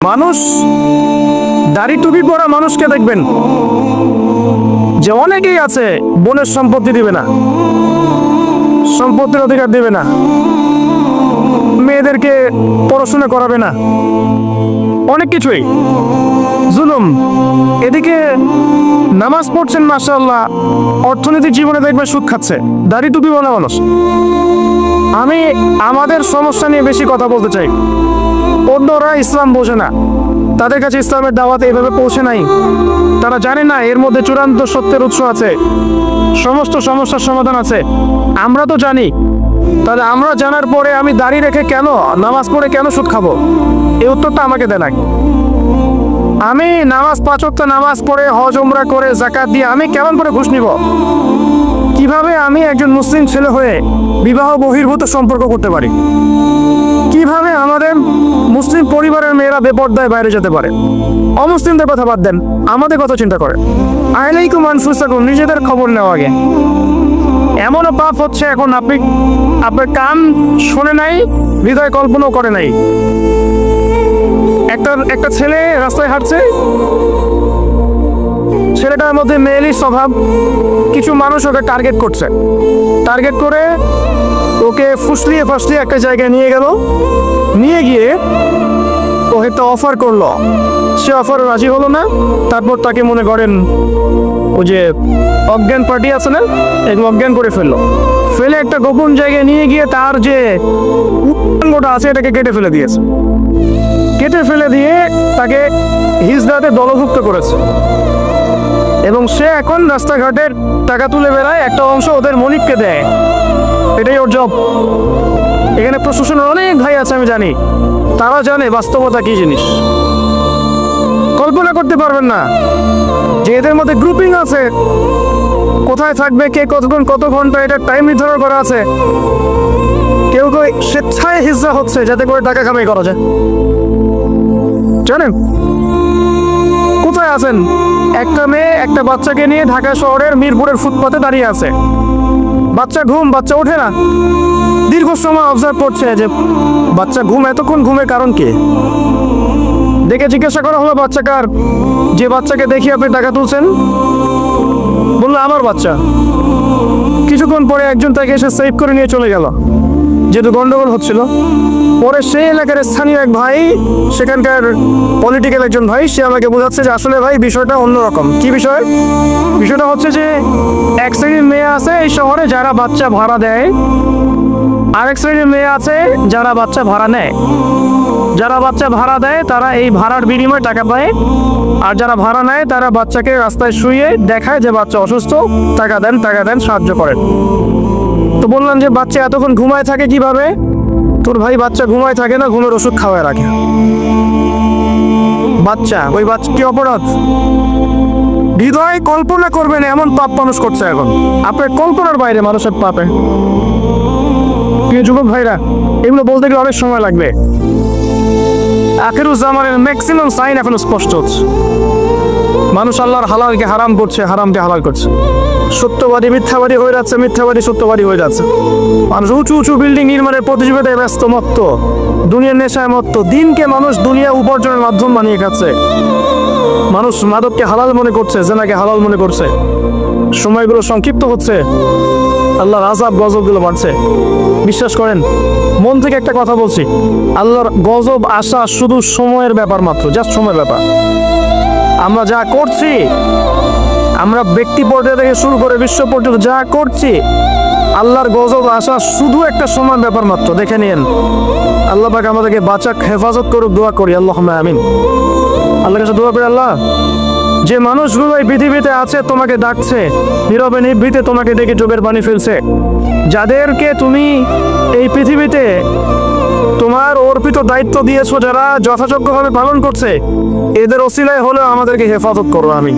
মানুষ, দাড়ি টুপি পরা মানুষকে দেখবেন যে অনেকেই আছে, বোনের সম্পত্তি দিবে না, সম্পত্তির অধিকার দিবে না, মেয়েদেরকে পড়াশোনা করাবে না, অনেক কিছুই। জুলুম। এদিকে নামাজ পড়ছেন, মাশাআল্লাহ অর্থনৈতিক জীবনে দেখবে সুখ খাচ্ছে, দাড়ি টুপি বলা মানুষ। আমি আমাদের সমস্যা নিয়ে বেশি কথা বলতে চাই। অন্যরা ইসলাম বোঝে না। তাদের কাছে ইসলামের দাওয়াত এভাবে পৌঁছে নাই। তারা জানে না এর মধ্যে চূড়ান্ত সত্যের উৎস আছে। সমস্ত সমস্যার সমাধান আছে। আমরা তো জানি। তাহলে আমরা জানার পরে আমি দাঁড়িয়ে রেখে কেন, নামাজ পড়ে কেন সুদ খাব? এই উত্তরটা আমাকে দেন। আমি নামাজ পাঁচ ওয়াক্ত নামাজ পড়ে হজ, উমরা করে জাকাত দিয়ে আমি কেমন করে ঘুষ নিব? কীভাবে আমি একজন মুসলিম ছেলে হয়ে বিবাহ বহির্ভূত সম্পর্ক করতে পারি? কীভাবে আমাদের মুসলিম পরিবারের মেয়েরা বেপর্দায় বাইরে যেতে পারে? অমুসলিমদের কথা বাদ দেন, আমাদের কথা চিন্তা করে। আইলাইকুম আনফুসাকুম, নিজেদের খবর নেওয়া আগে। এমনও পাপ হচ্ছে এখন আপনি, আপনার কান শোনে নাই, হৃদয় কল্পনাও করে নাই। একটা একটা ছেলে রাস্তায় হাঁটছে ছেলেটার মধ্যে মেয়েলি স্বভাব, কিছু মানুষ ওকে টার্গেট করছে। টার্গেট করে ওকে ফুসলিয়ে ফাসলিয়ে একটা জায়গায় নিয়ে গেল। নিয়ে গিয়ে ও একটা অফার করল। সে অফার রাজি হলো না। তারপর তাকে মনে করেন ও যে অজ্ঞান পার্টি আছে না, এগুলো অজ্ঞান করে ফেলল। ফেলে একটা গোপন জায়গায় নিয়ে গিয়ে তার যে উত্তাঙ্গটা আছে, এটাকে কেটে ফেলে দিয়েছে। কেটে ফেলে দিয়ে তাকে হিজড়াতে দলভুক্ত করেছে। এবং সে এখন রাস্তাঘাটের টাকা তুলে বেড়ায় একটা অংশ ওদের মনিককে দেয়। এটাই ওর জব এখানে প্রশাসনের অনেক ভাই আছে, আমি জানি। তারা জানে বাস্তবতা কি জিনিস। কল্পনা করতে পারবেন না যে এদের মধ্যে গ্রুপিং আছে। কোথায় থাকবে, কে কতক্ষণ, কত ঘণ্টা, এটা টাইম নির্ধারণ করা আছে। কেউ কেউ স্বেচ্ছায় হিজা হচ্ছে, যাতে করে টাকা কামাই করা যায়। জানেন? কোথায় আছেন? একটা মেয়ে একটা বাচ্চাকে নিয়ে ঢাকা শহরের মিরপুরের ফুটপাতে দাঁড়িয়ে আছে। বাচ্চা ঘুম, বাচ্চা ওঠে না। দীর্ঘ সময় অবজার্ভ করছে যে বাচ্চা ঘুম এতক্ষণ ঘুমের কারণ কি? দেখে জিজ্ঞাসা করা হলো, বাচ্চা কার? যে বাচ্চাকে দেখি আপনি টাকা তুলছেন? বলল, আমার বাচ্চা। কিছুক্ষণ পরে একজন তাকে এসে সেভ করে নিয়ে চলে গেল। যেহেতু গন্ডগোল হচ্ছিল, পরে সেই এলাকার স্থানীয় এক ভাই, সেখানকার পলিটিক্যাল একজন ভাই, সে আমাকে বোঝাচ্ছে যে আসলে ভাই বিষয়টা অন্যরকম। কি বিষয়? বিষয়টা হচ্ছে যে এক শ্রেণির মেয়ে আছে এই শহরে যারা বাচ্চা ভাড়া দেয়, আরেক শ্রেণির মেয়ে আছে যারা বাচ্চা ভাড়া নেয়। যারা বাচ্চা ভাড়া দেয়, তারা এই ভাড়ার বিনিময়ে টাকা পায়। আর যারা ভাড়া নেয়, তারা বাচ্চাকে রাস্তায় শুয়ে দেখায় যে বাচ্চা অসুস্থ, টাকা দেন টাকা দেন, সাহায্য করেন। তো বললাম যে বাচ্চা এতক্ষণ ঘুমায় থাকে কীভাবে? তোর ভাই বাচ্চা ঘুমায় থাকে না, ঘুমের ওষুধ খাওয়ায় রাখে। বাচ্চা, ওই বাচ্চা কি অপরাধ? হৃদয় কল্পনা করবেন এমন পাপ মানুষ করছে এখন। আপনার কল্পনার বাইরে মানুষের পাপে। যুবক ভাইরা, এগুলো বলতে গেলে অনেক সময় লাগবে। আখেরুজ্জামানের ম্যাক্সিমাম সাইন এখনও স্পষ্ট হচ্ছে। মানুষ আল্লাহর হালালকে হারাম করছে, হারামকে হালাল করছে। সত্যবাদী, মিথ্যাবাদী হয়ে যাচ্ছে, মিথ্যাবাদী সত্যবাদী হয়ে যাচ্ছে। মানুষ উঁচু উঁচু বিল্ডিং নির্মাণের প্রতিযোগিতায় ব্যস্ত, মত্ত, দুনিয়ার নেশায় মত্ত, দিনকে মানুষ দুনিয়া উপার্জনের মাধ্যম বানিয়ে খাচ্ছে। মানুষ মাদককে হালাল মনে করছে, জেনাকে হালাল মনে করছে। সময়গুলো সংক্ষিপ্ত হচ্ছে, আল্লাহর আজাব গজবগুলো বাড়ছে। বিশ্বাস করেন, মন থেকে একটা কথা বলছি, আল্লাহর গজব আসা শুধু সময়ের ব্যাপার মাত্র জাস্ট সময়ের ব্যাপার। আমরা যা করছি আমরা ব্যক্তি পর্যায়ে থেকে শুরু করে বিশ্ব পর্যন্ত যা করছি, আল্লাহর গজব আসা শুধু একটা সময় ব্যাপার মাত্র। দেখে নিন আল্লাহ পাক আমাদেরকে বাঁচাক, হেফাজত করুক, দোয়া করি। আল্লাহ আমিন। আল্লাহর কাছে দোয়া করি, আল্লাহ, যে মানুষগুলো এই পৃথিবীতে আছে, তোমাকে ডাকছে, নীরবে নিভৃতে তোমাকে ডেকে চোখের পানি ফেলছে। যাদেরকে তুমি এই পৃথিবীতে তোমার অর্পিত দায়িত্ব দিয়েছ, যারা যথাযোগ্যভাবে পালন করছে, এদের অসিলায় হলেও আমাদেরকে হেফাজত করো আমি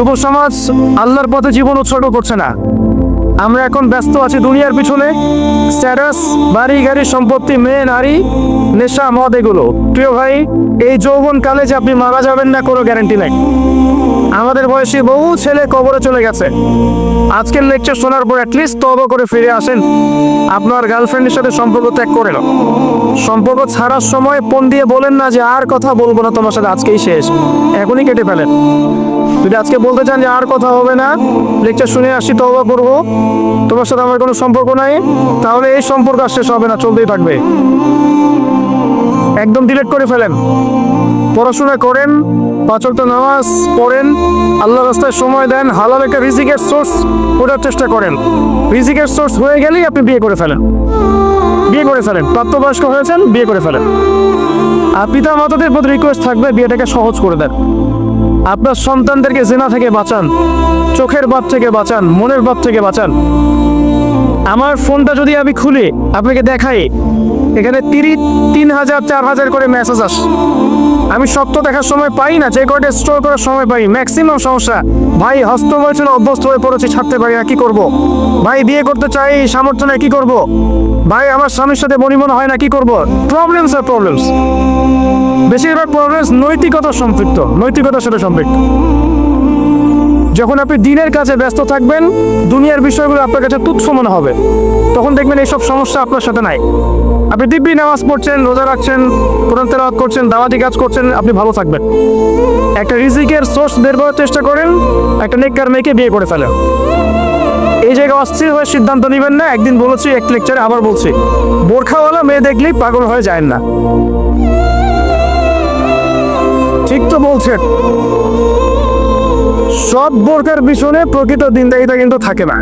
যুব সমাজ আল্লাহর পথে জীবন উৎসর্গ করছে না। আমরা এখন ব্যস্ত আছি দুনিয়ার পিছনে। স্ট্যাটাস, বাড়ি, গাড়ি, সম্পত্তি, মেয়ে, নারী, নেশা, মদ, এগুলো। প্রিয় ভাই, এই যৌবন কালে যে আপনি মারা যাবেন না, কোনো গ্যারান্টি নাই। আমাদের বয়সী বহু ছেলে কবরে চলে গেছে। আজকের লেকচার শোনার পর অ্যাটলিস্ট তবা করে ফিরে আসেন। আপনার গার্লফ্রেন্ডের সাথে সম্পর্ক ত্যাগ করে নাও। সম্পর্ক ছাড়ার সময় ফোন দিয়ে বলেন না যে আর কথা বলব না, তোমার সাথে আজকেই শেষ। এখনই কেটে ফেলেন। যদি আজকে বলতে চান যে আর কথা হবে না লেকচার শুনে আসি তবা করব। তোমার সাথে আমার কোনো সম্পর্ক নাই, তাহলে এই সম্পর্ক আর শেষ হবে না, চলতেই থাকবে। একদম ডিলিট করে ফেলেন। পড়াশোনা করেন পাঁচক্ত নামাজ পড়েন আল্লাহ রাস্তায় সময় দেন, হালাল একটা রিজিকের সোর্স ওঠার চেষ্টা করেন। রিজিকের সোর্স হয়ে গেলেই আপনি বিয়ে করে ফেলেন। বিয়ে করে ফেলেন। প্রাপ্তবয়স্ক হয়েছেন, বিয়ে করে ফেলেন। আর পিতা মাতাদের প্রতি রিকোয়েস্ট থাকবে, বিয়েটাকে সহজ করে দেন। আপনার সন্তানদেরকে জেনা থেকে বাঁচান, চোখের বাপ থেকে বাঁচান, মনের বাপ থেকে বাঁচান। আমার ফোনটা যদি আমি খুলে, আপনাকে দেখাই। এখানে তিরিশ, তিন হাজার, চার হাজার করে মেসেজ আস। আমি সত্য দেখার সময় পাই না, যে কয়টা স্টোর করার সময় পাই। ম্যাক্সিমাম সমস্যা, ভাই হস্ত বয়সে অভ্যস্ত হয়ে পড়েছি, ছাড়তে পারি না, কি করব। ভাই, বিয়ে করতে চাই, সামর্থ্য নেই, কি করব। ভাই, আমার স্বামীর সাথে বনিমন হয় না, কি করব? প্রবলেমস আর প্রবলেমস বেশিরভাগ প্রবলেমস নৈতিকতা সম্পৃক্ত, নৈতিকতার সাথে সম্পৃক্ত। যখন আপনি দিনের কাছে ব্যস্ত থাকবেন, দুনিয়ার বিষয়গুলো আপনার কাছে তুচ্ছ মনে হবে। তখন দেখবেন এইসব সমস্যা আপনার সাথে নাই। আপনি দিব্যি নামাজ পড়ছেন, রোজা রাখছেন, কোরআন তেলাওয়াত করছেন, দাওয়াতি কাজ করছেন, আপনি ভালো থাকবেন। একটা রিজিকের সোর্স বের করার চেষ্টা করেন, একটা নেককার মেয়েকে বিয়ে করে ফেলেন। এই জায়গায় অস্থির হয়ে সিদ্ধান্ত নেবেন না, একদিন বলেছি, এক লেকচারে আবার বলছি। বোরখাওয়ালা মেয়ে দেখলেই পাগল হয়ে যায় না। ঠিক তো বলছেন। সব বোরকার পিছনে প্রকৃত দিনদায়িতা কিন্তু থাকে না।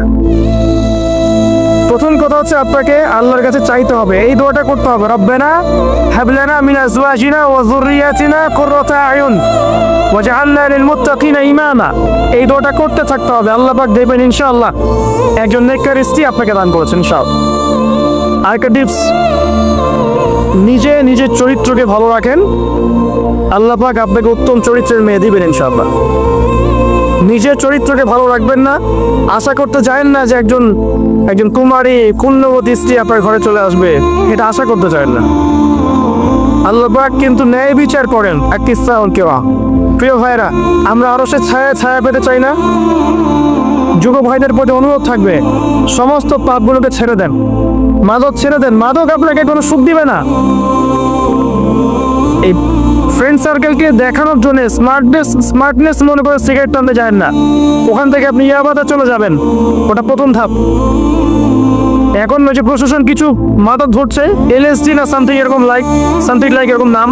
কথা হচ্ছে আপনাকে আল্লাহর কাছে চাইতে হবে। এই দোয়াটা করতে হবে। রব্বানা হাবলানা মিন আজওয়াজিনা ওয়া যুররিয়াতিনা কুররাতা আয়ুন ওয়াজআলনা লিল মুত্তাকিনা ইমামা। এই দোয়াটা করতে থাকতে হবে। আল্লাহ পাক দেবেন ইনশাআল্লাহ একজন নেককার স্ত্রী আপনাকে দান করেছেন ইনশাআল্লাহ। আরেকটা টিপস, নিজে নিজের চরিত্রকে ভালো রাখেন। আল্লাহ পাক আপনাকে উত্তম চরিত্রের মেয়ে দিবেন ইনশাআল্লাহ। নিজের চরিত্রকে ভালো রাখবেন না। আশা করতে চান না যে একজন একজন কুমারী কুণ্যবতী স্ত্রী আপনার ঘরে চলে আসবে। এটা আশা করতে চান না। আল্লাহ কিন্তু ন্যায় বিচার করেন। এক কিস্সা কেওয়া। প্রিয় ভাইরা আমরা আরও সে ছায়া ছায়া পেতে চাই না? যুব ভাইদের প্রতি অনুরোধ থাকবে, সমস্ত পাপগুলোকে ছেড়ে দেন। মাদক ছেড়ে দেন। মাদক আপনাকে কোনো সুখ দিবে না। এই ফ্রেন্ড সার্কেলকে দেখানোর জন্য স্মার্টনেস স্মার্টনেস মনে করে সিগারেট টানতে যায় না। ওখান থেকে আপনি ইয়াবাদা চলে যাবেন। ওটা প্রথম ধাপ। এখন যে প্রশাসন কিছু মাদক ধরছে এলএসডি না সামথিং এরকম লাইক সামথিং লাইক এরকম নাম,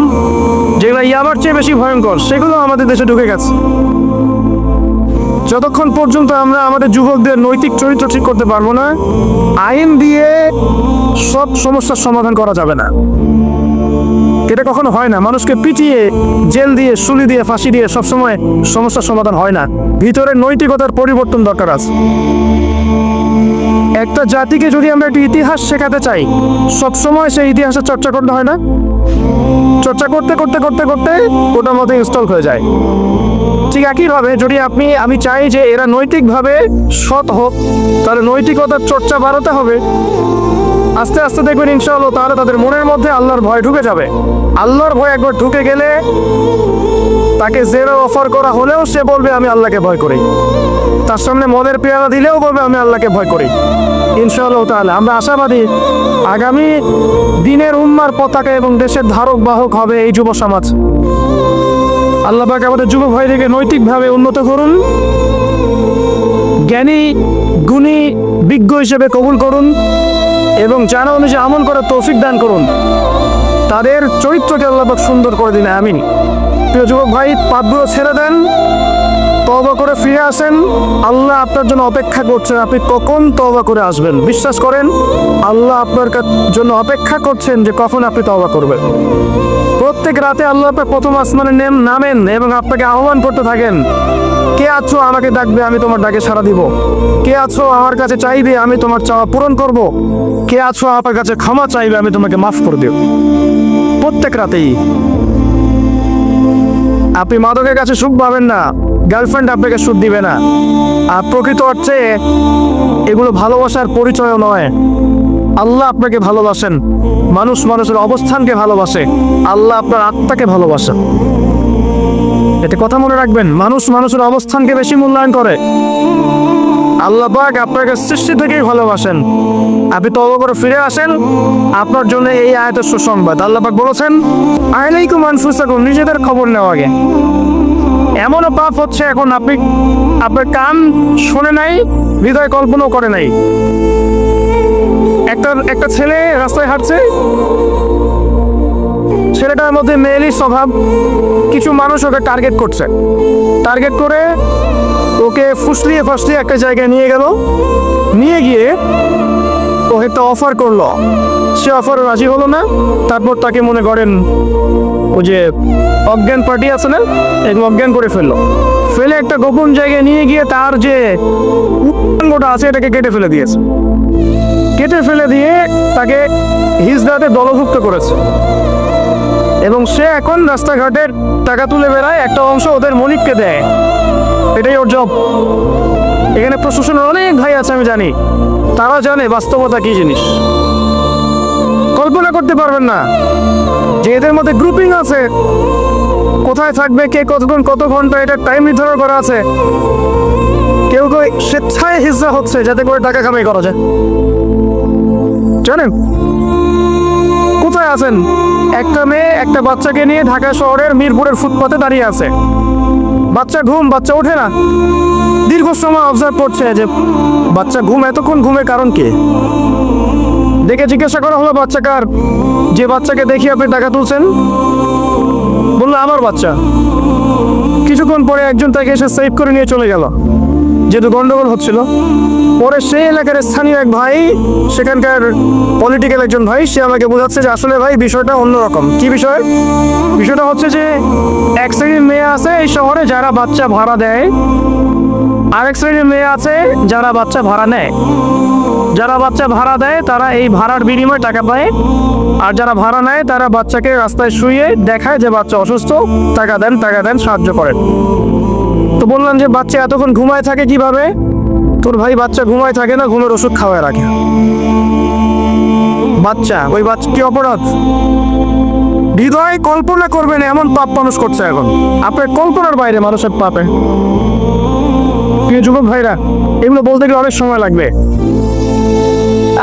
যেগুলো ইয়াবার চেয়ে বেশি ভয়ঙ্কর, সেগুলো আমাদের দেশে ঢুকে গেছে। যতক্ষণ পর্যন্ত আমরা আমাদের যুবকদের নৈতিক চরিত্র ঠিক করতে পারব না, আইন দিয়ে সব সমস্যার সমাধান করা যাবে না। এটা কখনো হয় না। মানুষকে পিটিয়ে, জেল দিয়ে, সুলি দিয়ে, ফাঁসি দিয়ে সবসময় সমস্যার সমাধান হয় না। ভিতরে নৈতিকতার পরিবর্তন দরকার আছে। একটা জাতিকে যদি আমরা একটা ইতিহাস শেখাতে চাই, সবসময় সেই ইতিহাসের চর্চা করতে হয় না? চর্চা করতে করতে করতে করতে ওটার মধ্যে ইনস্টল হয়ে যায়। ঠিক একইভাবে যদি আপনি, আমি চাই যে এরা নৈতিকভাবে সৎ হোক, তাহলে নৈতিকতার চর্চা বাড়াতে হবে। আস্তে আস্তে দেখবেন ইনশাআল্লাহ তাহলে তাদের মনের মধ্যে আল্লাহর ভয় ঢুকে যাবে। আল্লাহর ভয় একবার ঢুকে গেলে তাকে জেরো অফার করা হলেও সে বলবে, আমি আল্লাহকে ভয় করি। তার সামনে মদের পেয়ারা দিলেও বলবে, আমি আল্লাহকে ভয় করি। ইনশাআল্লাহ তাহলে আমরা আশাবাদী আগামী দিনের উম্মার পতাকা এবং দেশের ধারক বাহক হবে এই যুব সমাজ। আল্লাহ পাক আমাদের যুব ভাইদেরকে নৈতিকভাবে উন্নত করুন, জ্ঞানী, গুণী, বিজ্ঞ হিসেবে কবুল করুন। এবং জানা অনুযায়ী আমল করার তৌফিক দান করুন। তাদের চরিত্রকে আল্লাহ পাক সুন্দর করে দিন, আমিন। প্রিয় যুবক ভাই, পাপগুলো ছেড়ে দেন তবা করে ফিরে আসেন। আল্লাহ আপনার জন্য অপেক্ষা করছেন, আপনি কখন তবা করে আসবেন? বিশ্বাস করেন, আল্লাহ আপনার জন্য অপেক্ষা করছেন যে কখন আপনি তবা করবেন। প্রত্যেক রাতে আল্লাহ আপনার প্রথম আসমানে নেম নামেন এবং আপনাকে আহ্বান করতে থাকেন কে আছো? আমাকে ডাকবে, আমি তোমার ডাকে সাড়া দিব। কে আছো? আমার কাছে চাইবে, আমি তোমার চাওয়া পূরণ করব। কে আছো? আমার কাছে ক্ষমা চাইবে, আমি তোমাকে মাফ করে দেব প্রত্যেক রাতেই। আপনি মাদকের কাছে সুখ পাবেন না। গার্লফ্রেন্ড আপনাকে সুখ দিবে না। আর প্রকৃত অর্থে, এগুলো ভালোবাসার পরিচয়ও নয়। আল্লাহ আপনাকে ভালোবাসেন। মানুষ মানুষের অবস্থানকে ভালোবাসে। আল্লাহ আপনার আত্মাকে ভালোবাসেন। এটা কথা মনে রাখবেন, মানুষ মানুষের অবস্থানকে বেশি মূল্যায়ন করে। আল্লাহ পাক আপনাকে সৃষ্টি থেকেই ভালোবাসেন। আপনি তবা করে ফিরে আসেন, আপনার জন্য এই আয়াতের সুসংবাদ। আল্লাহ পাক বলেছেন আইলাইকুম আনফুসাকুম নিজেদের খবর নেওয়া আগে। এমনও পাপ হচ্ছে এখন আপনি, আপনার কান শুনে নাই, হৃদয় কল্পনাও করে নাই। একটা একটা ছেলে রাস্তায় হাঁটছে ছেলেটার মধ্যে মেয়েলি স্বভাব, কিছু মানুষ ওকে টার্গেট করছে। টার্গেট করে ওকে ফুসলিয়ে ফাসলিয়ে একটা জায়গায় নিয়ে গেল। নিয়ে গিয়ে ও একটা অফার করল। সে অফার রাজি হলো না। তারপর তাকে মনে করেন ও যে অজ্ঞান পার্টি আছে না, এগুলো অজ্ঞান করে ফেলল। ফেলে একটা গোপন জায়গায় নিয়ে গিয়ে তার যে উপাঙ্গটা আছে, এটাকে কেটে ফেলে দিয়েছে। কেটে ফেলে দিয়ে তাকে হিজড়াতে দলভুক্ত করেছে। এবং সে এখন রাস্তাঘাটের টাকা তুলে বেড়ায় একটা অংশ ওদের মনিককে দেয়। এটাই ওর জব এখানে প্রশাসনের অনেক ভাই আছে, আমি জানি। তারা জানে বাস্তবতা কি জিনিস। কল্পনা করতে পারবেন না যে এদের মধ্যে গ্রুপিং আছে। কোথায় থাকবে, কে কতক্ষণ, কত ঘণ্টা, এটা টাইম নির্ধারণ করা আছে। কেউ কেউ স্বেচ্ছায় হিজা হচ্ছে, যাতে করে টাকা কামাই করা যায়। জানেন? কোথায় আছেন? একটা মেয়ে একটা বাচ্চাকে নিয়ে ঢাকা শহরের মিরপুরের ফুটপাতে দাঁড়িয়ে আছে। বাচ্চা ঘুম, বাচ্চা ওঠে না। দীর্ঘ সময় অবজার্ভ করছে যে বাচ্চা ঘুম এতক্ষণ ঘুমের কারণ কি? দেখে জিজ্ঞাসা করা হলো, বাচ্চা কার? যে বাচ্চাকে দেখি আপনি টাকা তুলছেন? বলল, আমার বাচ্চা। কিছুক্ষণ পরে একজন তাকে এসে সেভ করে নিয়ে চলে গেল। যেহেতু গন্ডগোল হচ্ছিল পরে সেই এলাকার স্থানীয় এক ভাই, সেখানকার পলিটিক্যাল একজন ভাই, সে আমাকে বোঝাচ্ছে যে আসলে ভাই বিষয়টা অন্যরকম। কি বিষয়? বিষয়টা হচ্ছে যে এক শ্রেণির মেয়ে আছে এই শহরে যারা বাচ্চা ভাড়া দেয়। আরেক শ্রেণির মেয়ে আছে যারা বাচ্চা ভাড়া নেয়। যারা বাচ্চা ভাড়া দেয়, তারা এই ভাড়ার বিনিময়ে টাকা পায়। আর যারা ভাড়া নেয়, তারা বাচ্চাকে রাস্তায় শুয়ে দেখায় যে বাচ্চা অসুস্থ, টাকা দেন টাকা দেন, সাহায্য করেন। তো বললাম যে বাচ্চা এতক্ষণ ঘুমায় থাকে কীভাবে? তোর ভাই বাচ্চা ঘুমায় থাকে না, ঘুমের ওষুধ খাওয়ায় রাখে। বাচ্চা, ওই বাচ্চা কি অপরাধ? হৃদয় কল্পনা করবেন এমন পাপ মানুষ করছে এখন। আপনার কল্পনার বাইরে মানুষের পাপে। যুবক ভাইরা, এগুলো বলতে গেলে অনেক সময় লাগবে।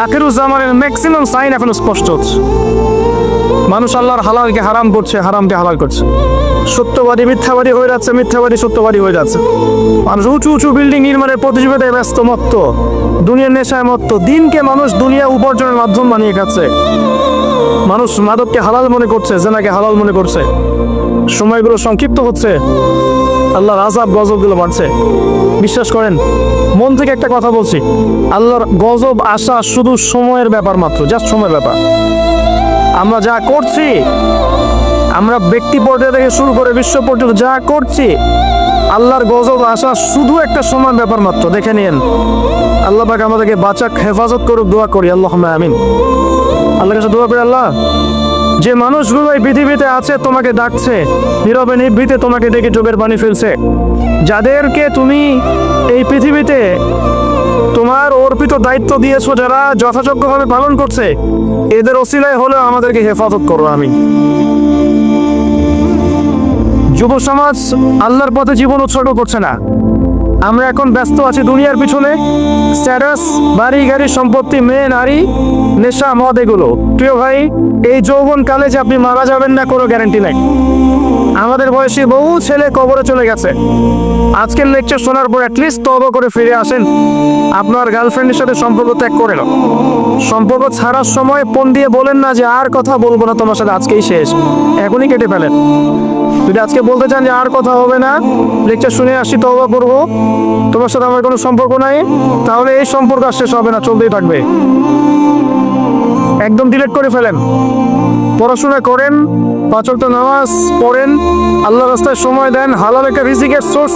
আখেরুজ্জামানের ম্যাক্সিমাম সাইন এখন স্পষ্ট হচ্ছে। মানুষ আল্লাহর হালালকে হারাম করছে, হারামকে হালাল করছে। সত্যবাদী, মিথ্যাবাদী হয়ে যাচ্ছে, মিথ্যাবাদী, সত্যবাদী হয়ে যাচ্ছে। মানুষ উঁচু উঁচু বিল্ডিং নির্মাণের প্রতিযোগিতায় ব্যস্ত, মত্ত। দুনিয়ার নেশায় মত্ত। দিনকে মানুষ দুনিয়া উপার্জনের মাধ্যম বানিয়ে খাচ্ছে। মানুষ মাদককে হালাল মনে করছে, জেনাকে হালাল মনে করছে। সময়গুলো সংক্ষিপ্ত হচ্ছে। আল্লাহর আজাব গজবগুলো বাড়ছে। বিশ্বাস করেন, মন থেকে একটা কথা বলছি। আল্লাহর গজব আসা শুধু সময়ের ব্যাপার মাত্র জাস্ট সময়ের ব্যাপার। আমরা যা করছি আমরা ব্যক্তি পর্যায়ে থেকে শুরু করে বিশ্ব পর্যন্ত যা করছি, আল্লাহর গজব আসা শুধু একটা সময় ব্যাপার মাত্র। দেখে নিন আল্লাহ পাক আমাদেরকে বাঁচাক, হেফাজত করুক, দোয়া করি। আল্লাহ আমিন। আল্লাহর কাছে দোয়া করি, আল্লাহ, যে মানুষগুলো এই পৃথিবীতে আছে, তোমাকে ডাকছে, নীরবে নিভৃতে তোমাকে ডেকে চোখের পানি ফেলছে। যাদেরকে তুমি এই পৃথিবীতে তোমার অর্পিত দায়িত্ব দিয়েছ, যারা যথাযোগ্যভাবে পালন করছে, এদের অসিলায় হলেও আমাদেরকে হেফাজত করো আমি যুব সমাজ আল্লাহর পথে জীবন উৎসর্গ করছে না। আমরা এখন ব্যস্ত আছি দুনিয়ার পিছনে। স্ট্যাটাস, বাড়ি, গাড়ি, সম্পত্তি, মেয়ে, নারী, নেশা, মদ এগুলো। প্রিয় ভাই, এই যৌবন কালে যে আপনি মারা যাবেন না, কোনো গ্যারান্টি নাই। আমাদের বয়সী বহু ছেলে কবরে চলে গেছে। আজকের লেকচার শোনার পর অ্যাটলিস্ট তব করে ফিরে আসেন। আপনার গার্লফ্রেন্ডের সাথে সম্পর্ক ত্যাগ করে নাও। সম্পর্ক ছাড়ার সময় ফোন দিয়ে বলেন না যে আর কথা বলব না, তোমার সাথে আজকেই শেষ। এখনই কেটে ফেলেন। যদি আজকে বলতে চান যে আর কথা হবে না লেকচার শুনে আসি তবা করব। তোমার সাথে আমার কোনো সম্পর্ক নাই, তাহলে এই সম্পর্ক আর শেষ হবে না, চলতেই থাকবে। একদম ডিলেট করে ফেলেন। পড়াশোনা করেন পাঁচক্ত নামাজ পড়েন আল্লাহ রাস্তায় সময় দেন, হালাল একটা রিজিকের সোর্স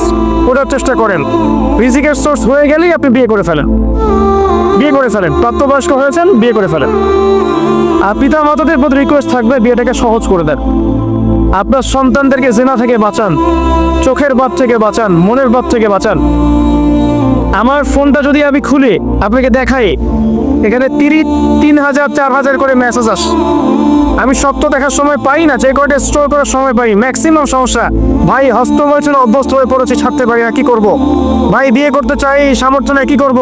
ওঠার চেষ্টা করেন। রিজিকের সোর্স হয়ে গেলেই আপনি বিয়ে করে ফেলেন। বিয়ে করে ফেলেন। প্রাপ্তবয়স্ক হয়েছেন, বিয়ে করে ফেলেন। আর পিতা মাতাদের প্রতি রিকোয়েস্ট থাকবে, বিয়েটাকে সহজ করে দেন। আপনার সন্তানদেরকে জেনা থেকে বাঁচান, চোখের বাপ থেকে বাঁচান, মনের বাপ থেকে বাঁচান। আমার ফোনটা যদি আমি খুলি, আপনাকে দেখাই। এখানে তিরিশ, তিন হাজার, চার হাজার করে মেসেজ আস। আমি সত্য দেখার সময় পাই না, যে কয়টা স্টোর করার সময় পাই। ম্যাক্সিমাম সমস্যা, ভাই, হস্তমৈথুন অভ্যস্ত হয়ে পড়েছি, ছাড়তে পারি না, কি করব? ভাই, বিয়ে করতে চাই, সামর্থ্য নেই, কি করব?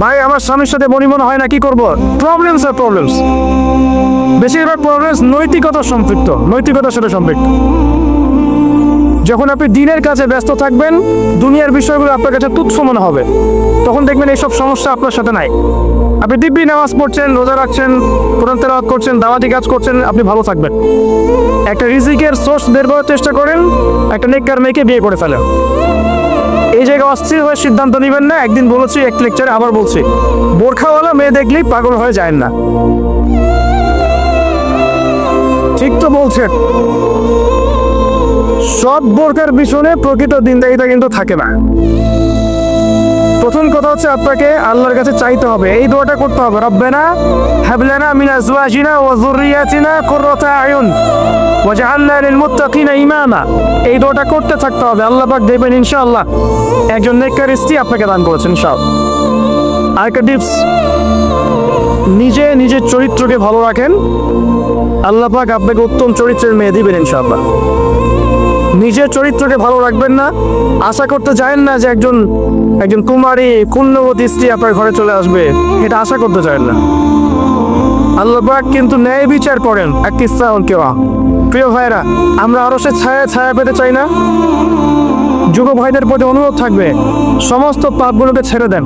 ভাই, আমার স্বামীর সাথে বনিমন হয় না, কি করব? প্রবলেমস আর প্রবলেমস বেশিরভাগ প্রবলেমস নৈতিকতা সম্পৃক্ত, নৈতিকতার সাথে সম্পৃক্ত। যখন আপনি দিনের কাছে ব্যস্ত থাকবেন, দুনিয়ার বিষয়গুলো আপনার কাছে তুচ্ছ মনে হবে। তখন দেখবেন এইসব সমস্যা আপনার সাথে নাই। আপনি দিব্যি নামাজ পড়ছেন, রোজা রাখছেন, কোরআন তেলাওয়াত করছেন, দাওয়াতি কাজ করছেন, আপনি ভালো থাকবেন। একটা রিজিকের সোর্স বের করার চেষ্টা করেন, একটা নেককার মেয়েকে বিয়ে করে ফেলেন। জায়গায় অস্থির হয়ে সিদ্ধান্ত নেবেন না। একদিন বলেছি, এক লেকচারে আবার বলছি, বোরখাওয়ালা মেয়ে দেখলেই পাগল হয়ে যায় না। ঠিক তো বলছেন। সব বোরকার পিছনে প্রকৃত দিনদায়িতা কিন্তু থাকে না। প্রথম কথা হচ্ছে আপনাকে আল্লাহর কাছে চাইতে হবে। এই দোয়াটা করতে হবে। রব্বানা হাবলানা মিন আজওয়াজিনা ওয়া যুররিয়াতিনা কুররাতা আয়ুন ওয়াজআলনা লিল মুত্তাকিনা ইমামা। এই দোয়াটা করতে থাকতে হবে। আল্লাহ পাক দেবেন ইনশাআল্লাহ। একজন নেককার স্ত্রী আপনাকে দান করেছেন, ইনশাআল্লাহ। আরেকটা টিপস, নিজে নিজের চরিত্রকে ভালো রাখেন। আল্লাহ পাক আপনাকে উত্তম চরিত্রের মেয়ে দিবেন, ইনশাআল্লাহ। নিজের চরিত্রকে ভালো রাখবেন না। আশা করতে চায়েন না যে একজন একজন কুমারী পুণ্যবতী স্ত্রী আপনার ঘরে চলে আসবে। এটা আশা করতে চায়েন না। আল্লাহ পাক কিন্তু ন্যায় বিচার করেন। এক কিস্সা কেওয়া প্রিয় ভাইরা আমরা আরও সে ছায়া ছায়া পেতে চাই না? যুব ভাইদের প্রতি অনুরোধ থাকবে, সমস্ত পাপগুলোকে ছেড়ে দেন।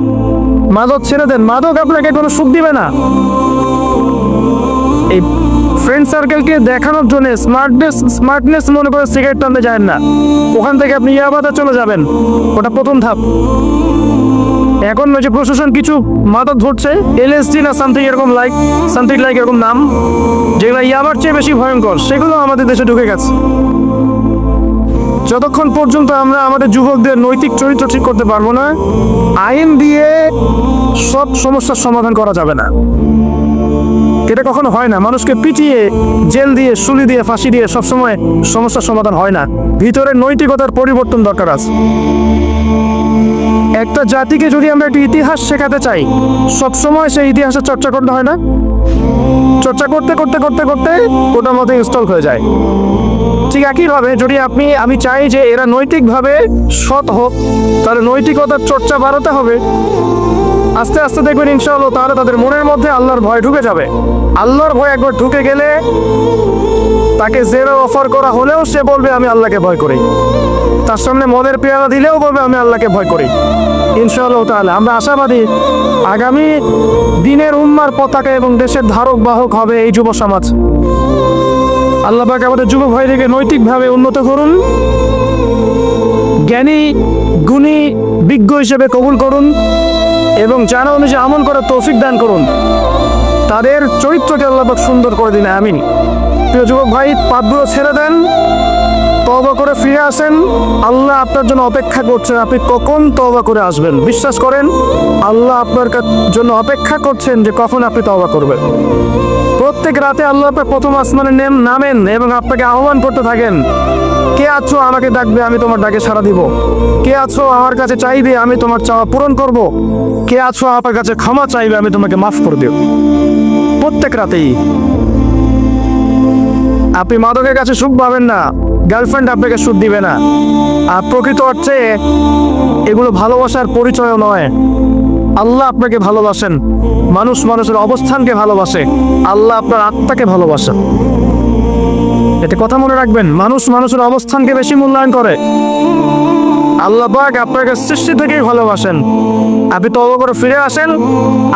মাদক ছেড়ে দেন। মাদক আপনাকে কোনো সুখ দিবে না। এই ফ্রেন্ড সার্কেলকে দেখানোর জন্য স্মার্টনেস স্মার্টনেস মনে করে সিগারেট টানতে যায় না। ওখান থেকে আপনি ইয়াবাদা চলে যাবেন। ওটা প্রথম ধাপ। এখন যে প্রশাসন কিছু মাদক ধরছে এলএসডি না সামথিং এরকম লাইক সামথিং লাইক এরকম নাম, যেগুলো ইয়াবার চেয়ে বেশি ভয়ঙ্কর, সেগুলো আমাদের দেশে ঢুকে গেছে। যতক্ষণ পর্যন্ত আমরা আমাদের যুবকদের নৈতিক চরিত্র ঠিক করতে পারব না, আইন দিয়ে সব সমস্যার সমাধান করা যাবে না। এটা কখনো হয় না। মানুষকে পিটিয়ে, জেল দিয়ে, সুলি দিয়ে, ফাঁসি দিয়ে সবসময় সমস্যার সমাধান হয় না। ভিতরে নৈতিকতার পরিবর্তন দরকার আছে। একটা জাতিকে যদি আমরা একটা ইতিহাস শেখাতে চাই, সবসময় সেই ইতিহাসের চর্চা করতে হয় না? চর্চা করতে করতে করতে করতে ওটার মধ্যে ইনস্টল হয়ে যায়। ঠিক একইভাবে যদি আপনি, আমি চাই যে এরা নৈতিকভাবে সৎ হোক, তাহলে নৈতিকতার চর্চা বাড়াতে হবে। আস্তে আস্তে দেখবেন ইনশাআল্লাহ তাহলে তাদের মনের মধ্যে আল্লাহর ভয় ঢুকে যাবে। আল্লাহর ভয় একবার ঢুকে গেলে তাকে জেরো অফার করা হলেও সে বলবে, আমি আল্লাহকে ভয় করি। তার সামনে মদের পেয়ারা দিলেও বলবে, আমি আল্লাহকে ভয় করি। ইনশাআল্লাহ তাহলে আমরা আশাবাদী, আগামী দিনের উম্মার পতাকা এবং দেশের ধারক বাহক হবে এই যুব সমাজ। আল্লাহ পাক আমাদের যুব ভাইদেরকে নৈতিকভাবে উন্নত করুন, জ্ঞানী, গুণী, বিজ্ঞ হিসেবে কবুল করুন। এবং জানা অনুযায়ী আমল করার তৌফিক দান করুন। তাদের চরিত্রকে আল্লাহ পাক সুন্দর করে দিন, আমিন। প্রিয় যুবক ভাই, পাপগুলো ছেড়ে দেন তবা করে ফিরে আসেন। আল্লাহ আপনার জন্য অপেক্ষা করছেন, আপনি কখন তবা করে আসবেন? বিশ্বাস করেন, আল্লাহ আপনার জন্য অপেক্ষা করছেন যে কখন আপনি তবা করবেন। প্রত্যেক রাতে আল্লাহ আপনার প্রথম আসমানে নেম নামেন এবং আপনাকে আহ্বান করতে থাকেন। কে আছো আমাকে ডাকবে, আমি তোমার ডাকে সাড়া দিব। কে আছো আমার কাছে চাইবে, আমি তোমার চাওয়া পূরণ করব। কে আছো আমার কাছে ক্ষমা চাইবে, আমি তোমাকে মাফ করে দেব প্রত্যেক রাতেই। আপনি মাদকের কাছে সুখ পাবেন না, গার্লফ্রেন্ড আপনাকে সুখ দিবে না। আর প্রকৃত অর্থে এগুলো ভালোবাসার পরিচয়ও নয়। আল্লাহ আপনাকে ভালোবাসেন। মানুষ মানুষের অবস্থানকে ভালোবাসে। আল্লাহ আপনার আত্মাকে ভালোবাসেন এতে কথা মনে রাখবেন, মানুষ মানুষের অবস্থানকে বেশি মূল্যায়ন করে। আল্লাহ পাক আপনাকে সৃষ্টি থেকেই ভালোবাসেন। আপনি তো করে ফিরে আসেন।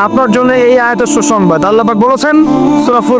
আপনার জন্য এই আয়তের সুসংবাদ। আল্লাহ পাক বলেছেন সুরাফুর